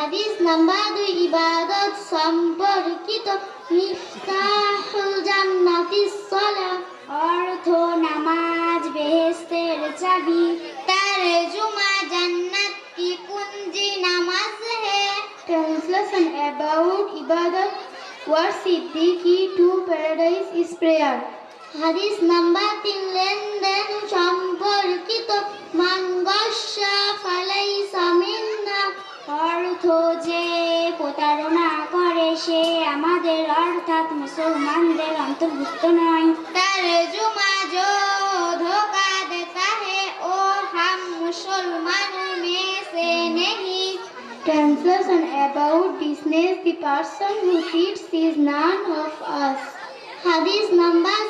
হাদিস নাম্বার দুই ইবাদত সম্পর্কিত মিফতাহুল জান্নাতিস সালাহ অর্থ নামাজ বেহেস্তের চাবি তরজুমা জান্নাত কি কুঞ্জি নামাজ হে Translation about Ibadat What Siddiqui to paradise is prayer. হাদিস নাম্বার তিন, লেনদেন সম্পর্কিত মাঙ্গসা ফালাই সামিন্না গ্রন্থ যে প্রতারণা করে সে আমাদের অর্থাৎ মুসলমানদের অন্তর্ভুক্ত নয় তার জুমা জো ধোকা দেতা হে ও হাম মুসলমান মে সে নেহি Translation about business The person who feeds is none of us. Hadith numbers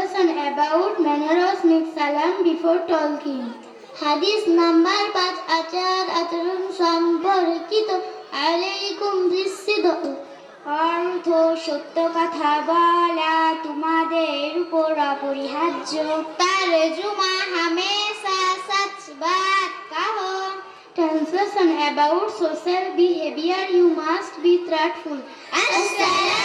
Translation about manners make salam before talking. হাদিস নাম্বার পাঁচ আচার আচরণ সম্পর্কিত আলাইকুম বিসিদক অর্থ সত্য কথা বলা তোমাদের উপর অপরিহার্য তরজুমা হামেশা সচ বাত কহো Translation about social behavior you must be truthful. আসসালামু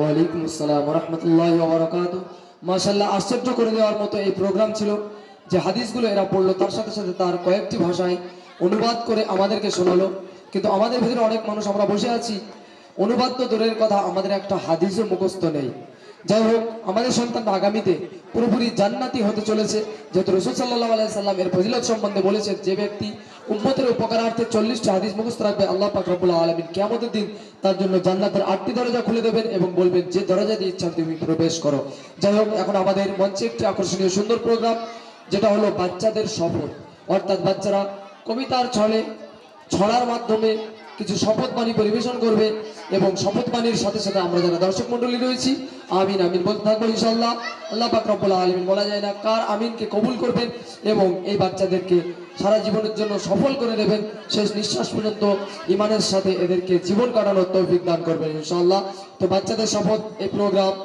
ওয়ালাইকুম আসসালাম রহমতুল্লাহ ওবরাকাত মাশাল্লাহ আশ্চর্য করে দেওয়ার মতো এই প্রোগ্রাম ছিল যে হাদিসগুলো এরা পড়ল, তার সাথে সাথে তার কয়েকটি ভাষায় অনুবাদ করে আমাদেরকে শোনালো। কিন্তু আমাদের ভিতরে অনেক মানুষ আমরা বসে আছি। অনুবাদ তো দূরের কথা, আমাদের একটা হাদিসও মুখস্থ নেই। যাই হোক, আমাদের সন্তানটা আগামীতে পুরোপুরি জান্নাতি হতে চলেছে। যেহেতু রসুল সাল্লাহ আলাই সাল্লাম এর ফজিলত সম্বন্ধে বলেছেন, যে ব্যক্তি উম্মতের উপকারার্থে চল্লিশটি হাদিস মুখস্থ রাখবে, আল্লাহ পাক রব্বুল আলমিন কেমতের দিন তার জন্য জান্নাতের আটটি দরজা খুলে দেবেন এবং বলবেন, যে দরজা দিয়ে ইচ্ছা তুমি প্রবেশ করো। যাই হোক, এখন আমাদের মঞ্চে একটি আকর্ষণীয় সুন্দর প্রোগ্রাম, যেটা হলো বাচ্চাদের শপথ অর্থাৎ বাচ্চারা কবিতার ছলে ছড়ার মাধ্যমে কিছু শপথ বাণী পরিবেশন করবে এবং শপথ বাণীর সাথে সাথে আমরা যারা দর্শক মন্ডলী রয়েছি, আমিন আমিন বলতে থাকব ইনশাল্লাহ আল্লাহ পাক আলমিন বলা যায় না কার আমিনকে কবুল করবেন এবং এই বাচ্চাদেরকে সারা জীবনের জন্য সফল করে দেবেন শেষ নিঃশ্বাস পর্যন্ত ইমানের সাথে এদেরকে জীবন কাটানোর তৌফিক দান করবেন ইনশাল্লাহ তো বাচ্চাদের শপথ, এই প্রোগ্রাম